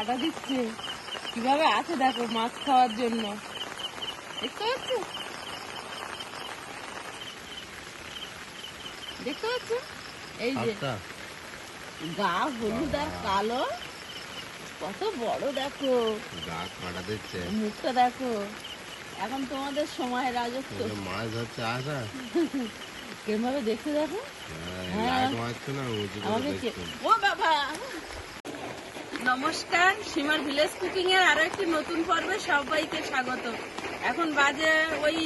ঝাঁটা দিচ্ছে। কীভাবে আছে দেখো মাছ খাওয়ার জন্য। দেখতে পাচ্ছ? দেখতে পাচ্ছ? এই যে আচ্ছা। গা হলুদ আর কালো। কত বড় দেখো। গা কাটা দিচ্ছে মুখটা দেখো। এখন তোমাদের সময় রাজত্ব। মাছ ধরছে আসা? কীভাবে দেখতে দেখো? হ্যাঁ। করে আমাকে ও বাবা! নমস্কার, সীমার ভিলেজ কুকিং এর আরও একটি নতুন পর্বে সবাইকে স্বাগত। এখন বাজে, ওই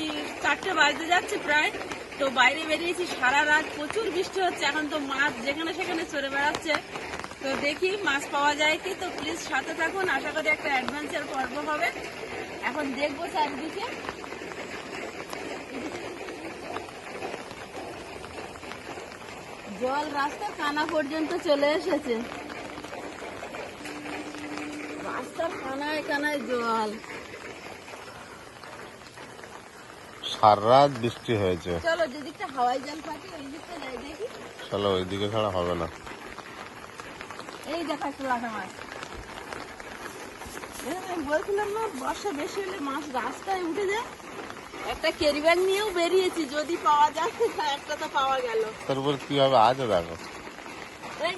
চারটে বাজতে যাচ্ছে প্রায়, তো বাইরে বেরিয়েছি, সারা রাত প্রচুর বৃষ্টি হচ্ছে, এখন তো মাছ যেখানে সেখানে চড়ে বেড়াচ্ছে। তো দেখি মাছ পাওয়া যায় কি, তো প্লিজ সাথে থাকুন, আশা করি একটা অ্যাডভেঞ্চার পর্ব হবে। এখন দেখব চারিদিকে। জল রাস্তা কানা পর্যন্ত চলে এসেছে। রাস্তার কানায় কানায় জল। সারা রাত বৃষ্টি হয়েছে। চলো যেদিকটা হাওয়াই জল পাচ্ছি ওই দিকটা যাই দেখি। চলো ওইদিকে ছাড়া হবে না। এই দেখো একটা লাঠা মাছ। আমি বলছিলাম না বর্ষা বেশি হলে মাছ রাস্তায় উঠে যায়। একটা ক্যারি ব্যাগ নিয়েও বেরিয়েছি যদি পাওয়া যায় একটা তো পাওয়া গেল। তার উপর কি হবে? আছে দেখো। এই।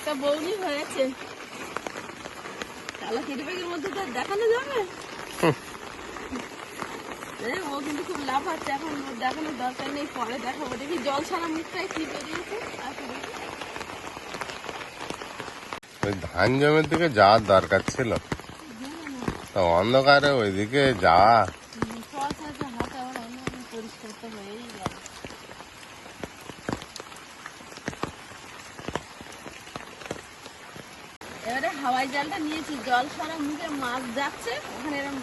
একটা বৌনি হয়েছে। তাহলে ক্যারি ব্যাগের মধ্যে তো দেখানো যাবে। এই, ও কিন্তু খুব লাভ আছে এখন দেখানোর দরকার নেই পরে দেখাবো। দেখি জল ছাড়া মুখটাই কি বেরিয়েছে? ওই ধান জমির দিকে যাওয়ার দরকার ছিল। তো অন্ধকারে ওইদিকে যাওয়া হুম, টর্চ আছে হাতে আমার অন্য পরিষ্কার তো হয়েই গেল এবারে হাওয়াই জালটা নিয়েছি জল সারা মুখে মাছ যাচ্ছে ওখানে এরকম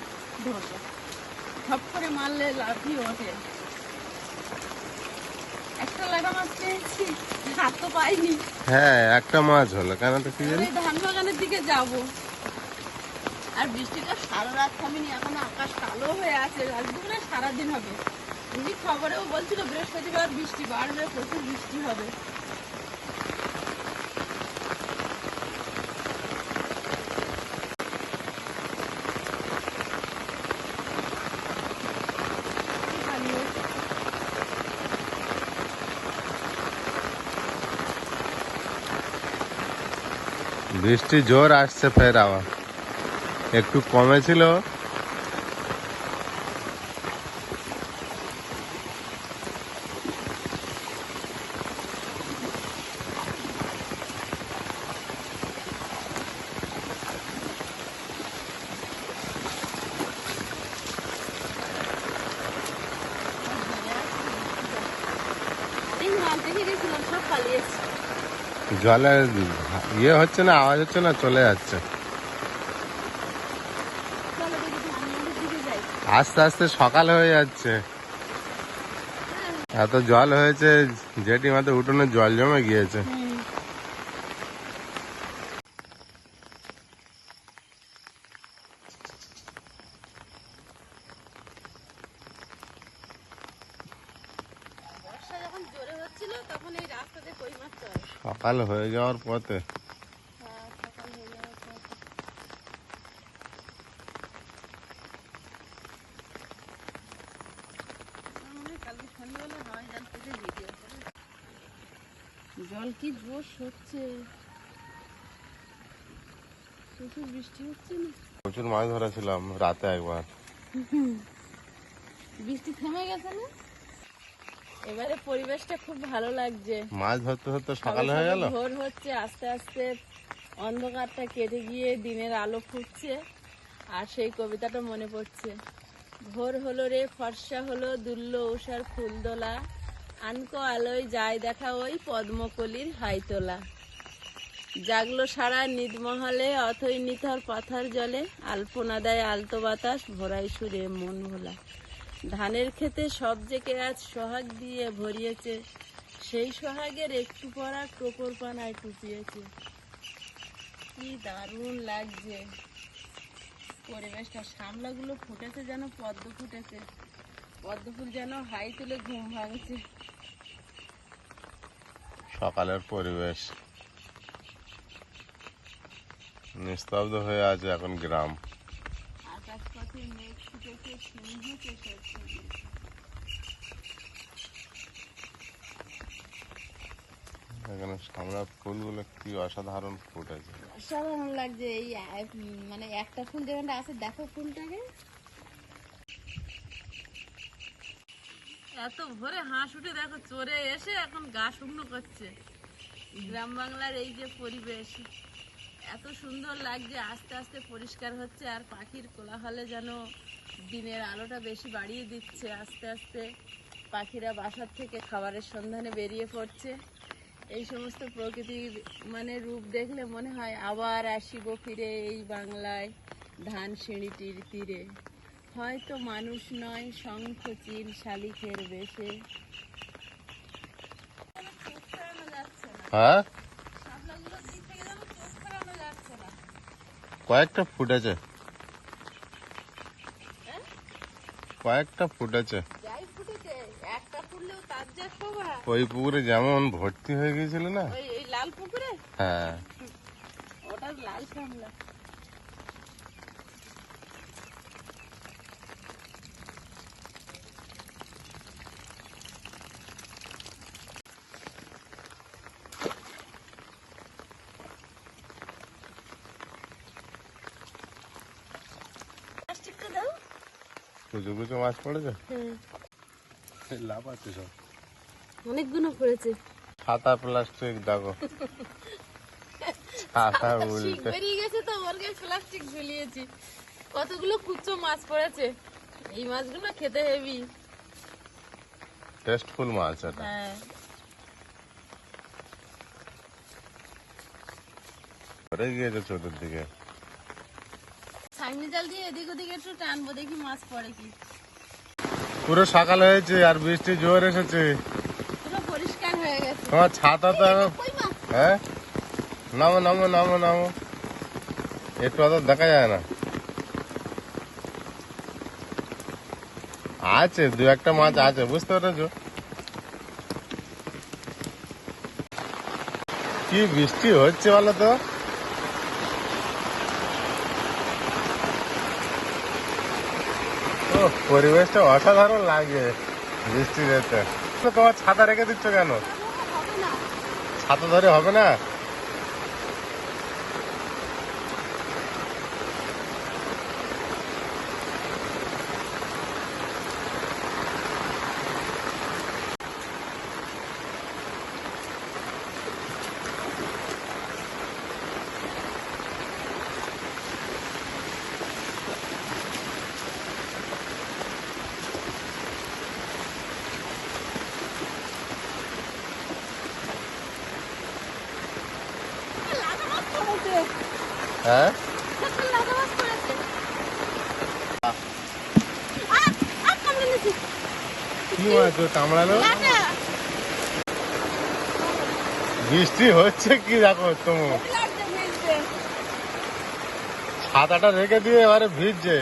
ধরবো সব করে মারলে লাভই ওঠে। একটা লাগা মাছ পেয়েছি হাত তো পাইনি। হ্যাঁ একটা মাছ হলো কেন তো কি জানি? ধান বাগানের দিকে যাব। আর বৃষ্টিটা সারা রাত থামেনি এখন আকাশ কালো হয়ে আছে মনে সারাদিন হবে। খবরেও বলছিল বৃহস্পতিবার বৃষ্টি বাড়বে প্রচুর বৃষ্টি হবে। বৃষ্টি জোর আসছে ফের আবার। একটু কমে ছিল এই মাছ দেখে গেছিলাম সব পালিয়েছে। জলে ইয়ে হচ্ছে না আওয়াজ হচ্ছে না চলে যাচ্ছে। আস্তে আস্তে সকাল হয়ে যাচ্ছে। এত জল হয়েছে জেটি মাথায় উঠোনে জল জমে গিয়েছে। সকাল হয়ে যাওয়ার পথে হ্যাঁ সকাল হয়ে যাওয়ার পর। আমার মনে হয় কালকে সন্ধ্যাবেলা হাওয়াই জাল থেকে ভিডিও করে। জল কি জোর হচ্ছে? প্রচুর বৃষ্টি হচ্ছে না? প্রচুর মাছ ধরেছিলাম রাতে একবার। বৃষ্টি থেমে গেছে না? এবারে পরিবেশটা খুব ভালো লাগছে। মাছ ধরতে ধরতে সকাল হয়ে গেল? ভোর হচ্ছে আস্তে আস্তে অন্ধকারটা কেটে গিয়ে দিনের আলো ফুটছে আর সেই কবিতাটা মনে পড়ছে। ভোর হলো রে ফর্সা হলো দুল্ল উষার ফুলদোলা। আনকো আলোয় যায় দেখা ওই পদ্মকলির হাইতোলা। জাগলো সারা নিদমহলে, অথই নিথর পাথার জলে, আলপনা দেয় আলতো বাতাস, ভরাই সুরে মন ভোলা। ধানের খেতে সব জেকে আজ সোহাগ দিয়ে ভরিয়েছে, সেই সোহাগের একটু পরা টোপর পানায় টুপিয়েছে কি দারুণ লাগছে। পরিবেশটা, সামলাগুলো ফুটেছে যেন, পদ্ম ফুটেছে। পদ্ম যেন হাই তুলে ঘুম ভাঙছে। সকালের পরিবেশ। নিস্তব্ধ হয়ে আছে এখন গ্রাম। আকাশ মেঘ ছুটেছে সিংহ এখানে সামনে ফুলগুলো কি অসাধারণ ফুটেছে। অসাধারণ লাগছে এই মানে একটা ফুল যেখানটা আছে দেখো ফুলটাকে। এত ভোরে হাঁস উঠে দেখো চড়ে এসে এখন গা শুকনো করছে। গ্রাম বাংলার এই যে পরিবেশ, এত সুন্দর লাগছে, আস্তে আস্তে পরিষ্কার হচ্ছে, আর পাখির কোলাহলে যেন দিনের আলোটা বেশি বাড়িয়ে দিচ্ছে, আস্তে আস্তে পাখিরা বাসার থেকে খাবারের সন্ধানে বেরিয়ে পড়ছে। এই সমস্ত প্রকৃতির মানে রূপ দেখলে মনে হয় আবার আসিব ফিরে এই বাংলায় ধান সিঁড়িটির তীরে। হয়তো মানুষ নয় শঙ্খ চিল শালিখের বেশে। হ্যাঁ? কয়েকটা ফুটেছে। হ্যাঁ? কয়েকটা ফুটেছে। যা শোভা। ওই পুকুরে যেমন ভর্তি হয়ে গিয়েছিল না? লাল পুকুরে? হ্যাঁ। ওটা লাল কুচু মাছ পড়েছে? হ্যাঁ। লাভ আছে সব। অনেকগুলো পড়েছে। ছাতা প্লাস্টিক দেখো। ছাতা উল্টে বেরিয়ে গেছে তো ওর গায়ে প্লাস্টিক ঝুলিয়েছি। কতগুলো কুচো মাছ পড়েছে? এই মাছগুলো খেতে হেভি। টেস্টফুল মাছ এটা। হ্যাঁ। গিয়েছে চতুর্দিকে জাল দিয়ে এদিক ওদিক একটু টানবো দেখি মাছ পড়ে কি। পুরো সকাল হয়েছে আর বৃষ্টি জোর এসেছে। পুরো পরিষ্কার হয়ে গেছে। তোমার ছাতা তো হ্যাঁ? নামো নামো নামো নামো। একটু অত দেখা যায় না। আছে দু একটা মাছ আছে বুঝতে পেরেছ? কি বৃষ্টি হচ্ছে বলো তো? পরিবেশটা অসাধারণ লাগে বৃষ্টি যেতে তো তোমার ছাতা রেখে দিচ্ছ কেন? ছাতা ধরে হবে না লাদা মাছ পড়েছে হ্যাঁ। কি মাছ কামড়ালো? বৃষ্টি হচ্ছে কি দেখো তুমি ছাতাটা রেখে দিয়ে এবারে ভিজছে।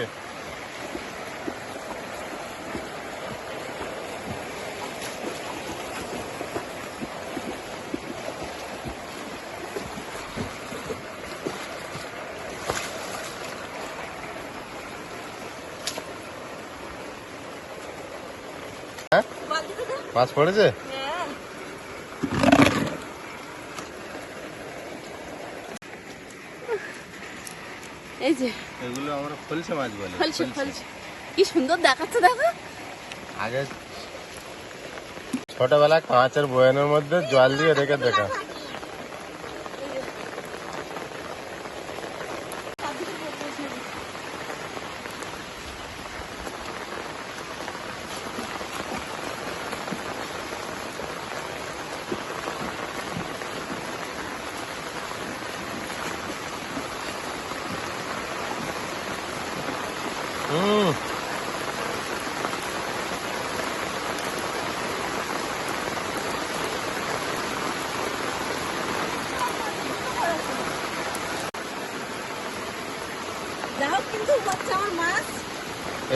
মাছ পড়েছে? ছোটবেলা এই যে। এগুলো আমরা মাছ বলে। ফলছে ফলছে কি সুন্দর দেখাচ্ছে দেখো। আগে ছোটবেলায় কাঁচের বয়ানের মধ্যে জল দিয়ে রেখে দেখা।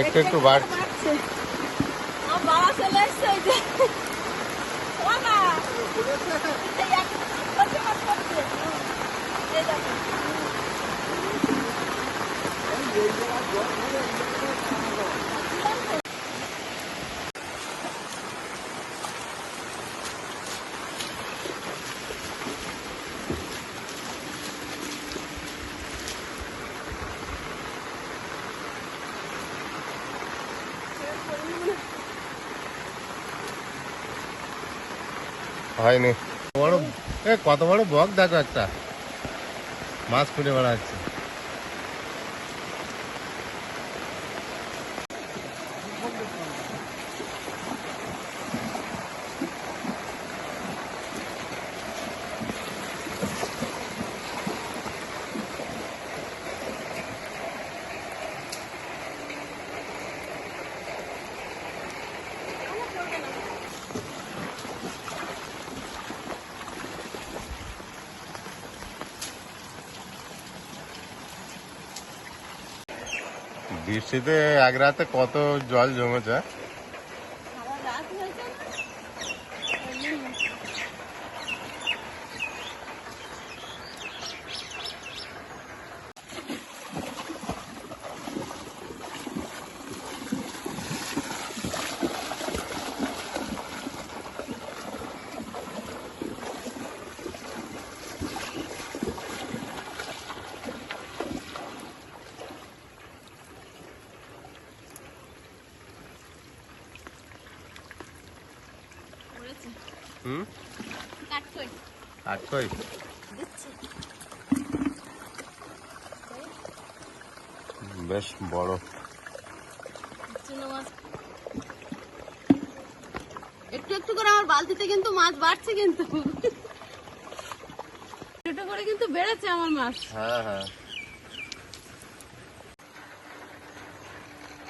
একটু একটু বাড়ছে। Thank you. হয়নি। বড় এ কত বড় বক দেখো একটা। মাছ খুঁড়ে বেড়াচ্ছে। বৃষ্টিতে এক রাতে কত জল জমেছে? আর কই দিচ্ছি। বেশ বড়। একটু একটু করে আমার বালতিতে কিন্তু মাছ বাড়ছে কিন্তু। ছোট করে কিন্তু বেড়েছে আমার মাছ। হ্যাঁ হ্যাঁ।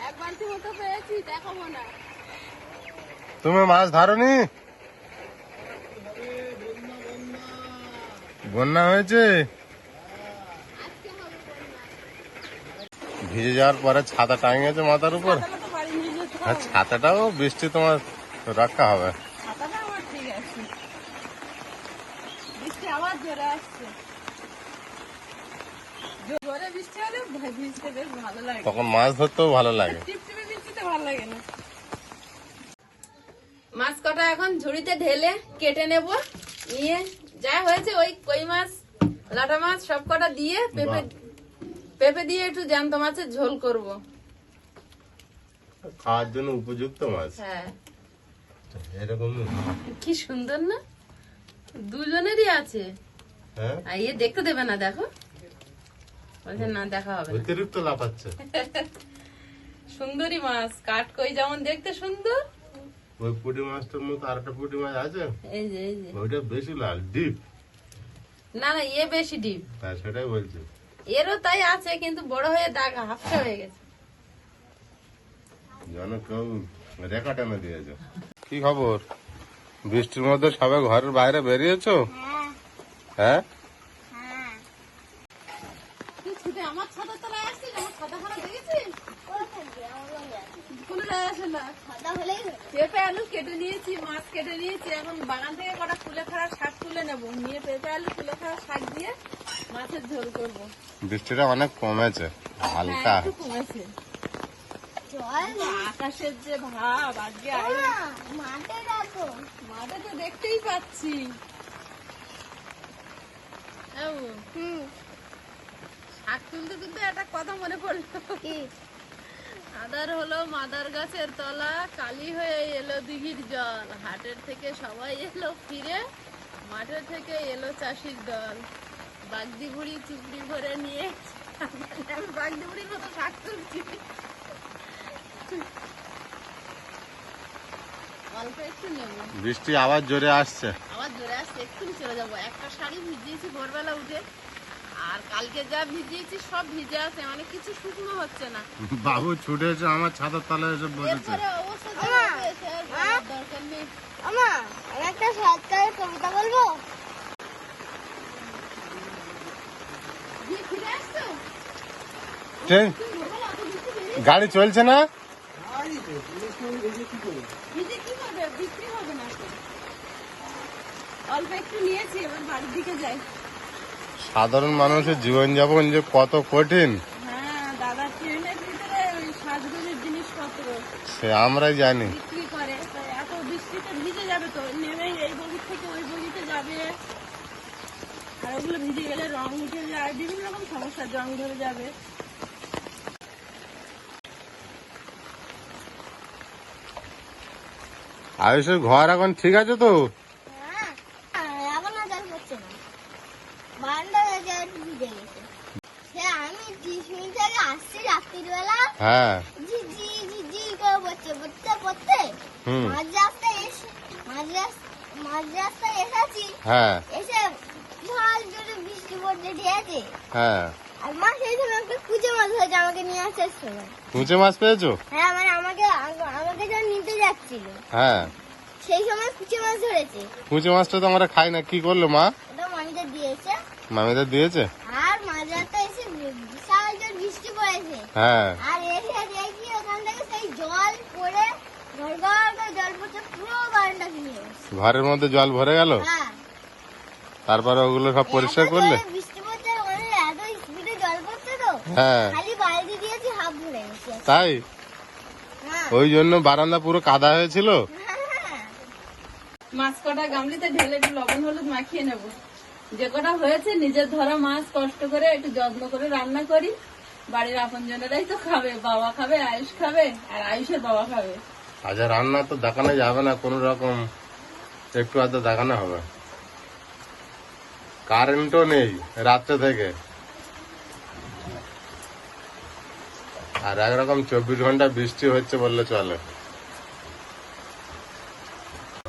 এক বালতি মতো পেয়েছি দেখাবো না। তুমি মাছ ধরনি? বন্যা হয়েছে। ভিজে যাওয়ার পরে ছাতা টাঙিয়েছে মাথার উপর। আর ছাতাটাও বৃষ্টি তোমার রক্ষা হবে। তখন মাছ ধরতেও ভালো লাগে। মাছ কটা এখন ঝুড়িতে ঢেলে কেটে নেব নিয়ে যা হয়েছে ওই কই মাছ লাটা মাছ সব কটা দিয়ে পেঁপে পেঁপে দিয়ে একটু জ্যান্ত মাছের ঝোল করব। খাওয়ার জন্য উপযুক্ত মাছ? হ্যাঁ। এরকম কি সুন্দর না? দুজনেরই আছে। হ্যাঁ? আর ইয়ে দেখতে দেবে না দেখো। বলছে না দেখা হবে অতিরিক্ত লাফাচ্ছে। সুন্দরী মাছ কাঠ কই যেমন দেখতে সুন্দর ওই পুঁটি মাছটার মতো আরেকটা পুঁটি মাছ আছে ওইটা বেশি লাল ডিপ না না এ বেশি ডিপ হ্যাঁ সেটাই বলছি এরও তাই আছে কিন্তু বড় হয়ে দাগ হাফসা হয়ে গেছে যেন কেউ রেখা টেনে দিয়েছে কি খবর বৃষ্টির মধ্যে সবে ঘরের বাইরে বেরিয়েছো হ্যাঁ তুই ছুটে আমার ছাতা তলায় আসছিস আমার ছাতা খানা দেখেছিস কোনো যায় আসে না পেঁপে আলু কেটে নিয়েছি মাছ কেটে নিয়েছি। এখন বাগান থেকে কটা তুলে খাওয়া শাক তুলে নেব। নিয়ে পেঁপে আলু তুলে খাওয়া শাক দিয়ে মাছের ঝোল করব। বৃষ্টিটা অনেক কমেছে হালকা। হ্যাঁ, কমেছে। আকাশের যে ভাব আজকে আই- মাঠে তো দেখতেই পাচ্ছি। শাক তুলতে তুলতে একটা কথা মনে পড়ল। আদার হলো মাদার গাছের তলা কালি হয়ে এলো দিঘির জল। হাটের থেকে সবাই এলো ফিরে মাঠের থেকে এলো চাষির দল। বাগদি বুড়ি চুপড়ি ভরে নিয়ে বাগদি বুড়ির মতো শাক তুলছি। অল্প একটু নেব। বৃষ্টি আবার জোরে আসছে। আবার জোরে আসছে একটু চলে যাব। একটা শাড়ি ভিজিয়েছি ভোরবেলা উঠে। আর কালকে যা ভিজিয়েছি সব ভিজে আছে মানে কিছু শুকনো হচ্ছে না। বাবু ছুটে এসে আমার ছাতার তলায় এসে বসেছে। দরকার নেই। আমা আমি একটা কবিতা বলব? ট্রেন? গাড়ি চলছে না? ভিজে কি হবে বিক্রি হবে না তো। অল্প একটু নিয়েছি এবার বাড়ির দিকে যাই। সাধারণ মানুষের জীবনযাপন যে কত কঠিন। হ্যাঁ সে আমরাই জানি। বিক্রি ঘর এখন ঠিক আছে ভিজে যাবে তো নেমেই এই বগির থেকে ওই বগিতে যাবে আর ওগুলো ভিজে গেলে রং উঠে যায় বিভিন্ন রকম সমস্যা জং ধরে যাবে আয়ুষের ঘর এখন ঠিক আছে তো হ্যাঁ বারান্দা থেকে একটু ভিজে গেছে সে আমি ত্রিশ মিনিট আগে আসছি রাত্রিবেলা হ্যাঁ ঝিঝি ঝিঝি করে পড়ছে পড়তে পড়তে হুম মাঝ রাস্তায় এসে মাঝ রাস- মাঝ রাস্তায় হ্যাঁ। ঠিক হ্যাঁ। আর মা সেই সময় একটা কুচে মাছ হয়েছে আমাকে নিয়ে আসার সময়। উঁচে মাছ পেয়েছ? হ্যাঁ মানে আমাকে আমাকে যখন নিতে যাচ্ছিল। হ্যাঁ। সেই সময় কুচে মাছ ধরেছে। কুচে মাছটা তো আমরা খাই না কি করল মা? ওটা মানিতে দিয়েছে। মামিদের দিয়েছে? আর মাঝ রাস্তায় এসে বিশাল জোর বৃষ্টি পড়েছে। হ্যাঁ। আর এসে দেখি ওখান থেকে সেই জল পড়ে ঘর ঘর করে জল পড়ছে পুরো বারান্দা ভিজে গেছে ঘরের মধ্যে জল ভরে গেল? হ্যাঁ। তারপরে ওগুলো সব পরিষ্কার করলে? হ্যাঁ। তাই? হ্যাঁ। ওই জন্য বারান্দা পুরো কাদা হয়েছিল? হ্যাঁ। মাছ কটা গামলিতে ঢেলে একটু লবণ হলুদ মাখিয়ে নেব। যে কটা হয়েছে নিজের ধরা মাছ কষ্ট করে একটু যত্ন করে রান্না করি। বাড়ির আপনজনেরাই তো খাবে বাবা খাবে আয়ুষ খাবে আর আয়ুষের বাবা খাবে। আজ রান্না তো দেখানো যাবে না, কোন রকম একটু আধ দেখানো হবে। কারেন্টও নেই রাত্রে থেকে। আর একরকম চব্বিশ ঘণ্টা বৃষ্টি হচ্ছে বললে চলে।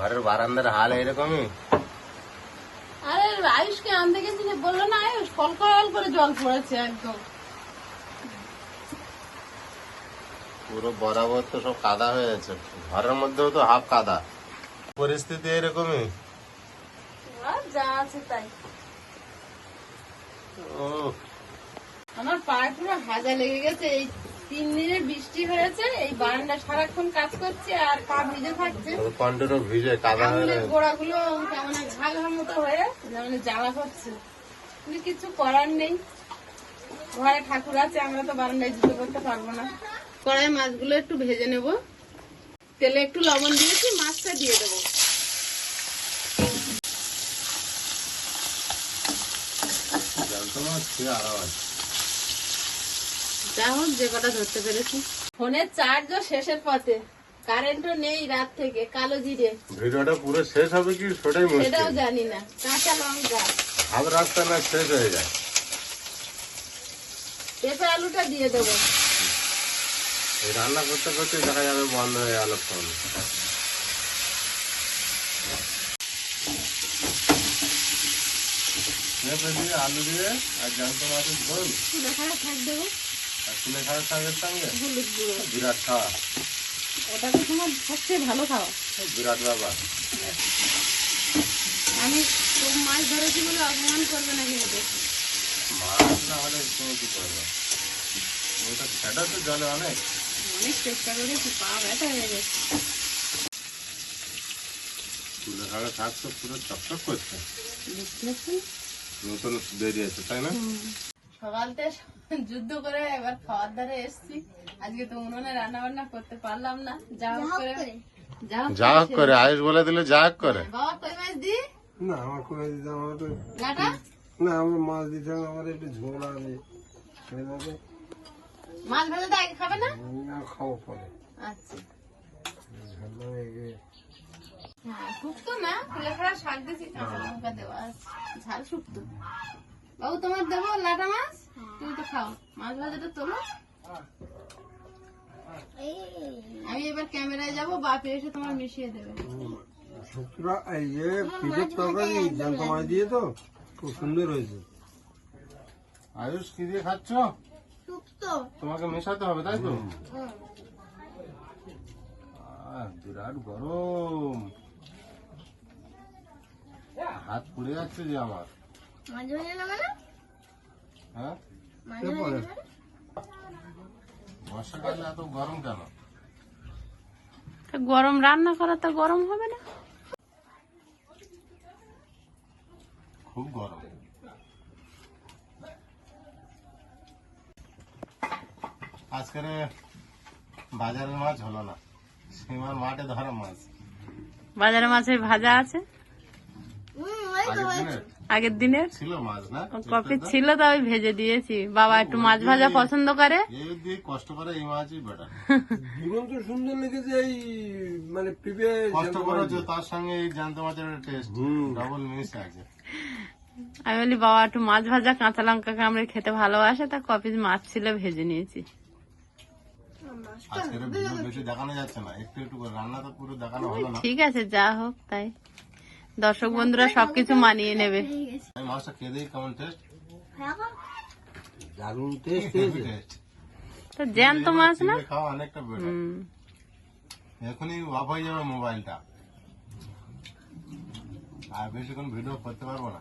ঘরের বারান্দার হাল এরকমই আরে আয়ুষকে আনতে গেছি বলল না আয়ুষ কল কল করে জল পড়েছে একদম। পুরো বরাবর তো সব কাদা হয়ে গেছে ঘরের মধ্যেও তো হাফ কাদা। পরিস্থিতি এরকমই যা আছে তাই। ও। আমার পায়ে পুরো হাজা লেগে গেছে। এই তিন দিনের বৃষ্টি হয়েছে এই বারান্দা সারাক্ষণ কাজ করছে আর পা ভিজে থাকছে। কন্টেরও ভিজে কাদা হয়ে। গোড়াগুলো কেমন ঘা ঘা মতো হয়ে যেমন জ্বালা করছে কিছু করার নেই। ঘরে ঠাকুর আছে আমরা তো বারান্দায় জুতো করতে পারব না। কড়াই মাছগুলো একটু ভেজে নেব। তেলে একটু লবণ দিয়েছি মাছটা দিয়ে দেবো। জানতো না ছিঁড়ে আরাম আছে। যা হোক যে কটা ধরতে পেরেছি। ফোনের চার্জও শেষের পথে। কারেন্টও নেই রাত থেকে কালো জিরে। ভিডিওটা পুরো শেষ হবে কি সেটাই সেটাও জানি না কাঁচা লঙ্কা। হাত রাস্তা না শেষ হয়ে যায়। পেঁপে আলুটা দিয়ে দেবো। রান্না করতে করতে দেখা যাবে বন্ধ হয়ে গেল ফোন। দিয়ে আলু দিয়ে আর জ্যান্ত মাছের ঝোল। দেখাটা থাক দেবো। আর তুলে খাওয়ার শাকের সঙ্গে? হলুদ গুঁড়ো। বিরাট খাওয়া। ওটা তো তোমার সবচেয়ে ভালো খাওয়া। বিরাট ব্যাপার। আমি মাছ ধরেছি বলে অপমান করবে না কিন্তু। মাছ না হলে তুমি কি করবে? ওটা তো জলে অনেক। অনেক চেষ্টা করেছি পা ব্যথা হয়ে গেছে। তুলে খাওয়ার শাক পুরো চকচক করছে। নতুন বেরিয়েছে তাই না? সকালতে যুদ্ধ করে এবার খাওয়ার ধারে এসছি। আজকে তো উনুনে রান্না বান্না করতে পারলাম না। যা হোক করে যা হোক যা হোক করে। আয়ুষ বলে দিলে যা হোক করে। বাবা কই মাছ দি? না আমার করে দিতাম আমার না আমার মাছ দিতাম আমার একটু ঝোল আছে। মাছ ভাজা তো আগে খাবে না? না খাওয়া পরে। আচ্ছা। হয়ে হ্যাঁ শুক্তো না শাক দিয়েছি কাঁচা লঙ্কা দেওয়া ঝাল শুক্তো। বাবু তোমার দেবো লাটা মাছ? তুমি তো খাও। মাছ ভাজাটা তোলো। এই আমি এবার ক্যামেরায় যাব বাপে এসে তোমার মিশিয়ে দেবে। শুক্রা এই যে পিঠের তরকারি জ্যান্ত মাছ দিয়ে তো খুব সুন্দর হয়েছে। আয়ুষ কি দিয়ে খাচ্ছ? তোমাকে মেশাতে হবে তাই তো? বিরাট গরম। হাত পুড়ে যাচ্ছে যে আমার। হ্যাঁ? বর্ষাকালে এত গরম কেন? গরম রান্না করা তো গরম হবে না। খুব গরম। আজকের বাজারের মাছ হলো না। সীমার মাঠে ধরা মাছ। বাজারে মাছের ভাজা আছে? হুম, ওই তো আগের দিনের? ছিল মাছ না? কপি ছিল তো আমি ভেজে দিয়েছি। বাবা একটু মাছ ভাজা পছন্দ করে। এই কষ্ট করে এই মাছই বেটার দুরন্ত সুন্দর লেগেছে এই মানে পিপে কষ্ট করেছে তার সঙ্গে এই জ্যান্ত মাছের টেস্ট। ডবল মিস আছে। আমি বলি বাবা একটু মাছ ভাজা কাঁচা লঙ্কা কামড়ে খেতে ভালোবাসে তা কপিস মাছ ছিল ভেজে নিয়েছি। আজকের ভিডিও বেশি দেখানো যাচ্ছে না। একটু একটু করে রান্না তো পুরো দেখানো হলো না। ঠিক আছে যা হোক তাই। দর্শক বন্ধুরা সবকিছু মানিয়ে নেবে। আমি মাছটা খেয়ে দিই কেমন টেস্ট দারুণ টেস্ট টেস্ট তো জ্যান্ত মাছ না? খাওয়া অনেকটা বেটার এখনই অফ হয়ে যাবে মোবাইলটা আর বেশিক্ষণ ভিডিও করতে পারব না।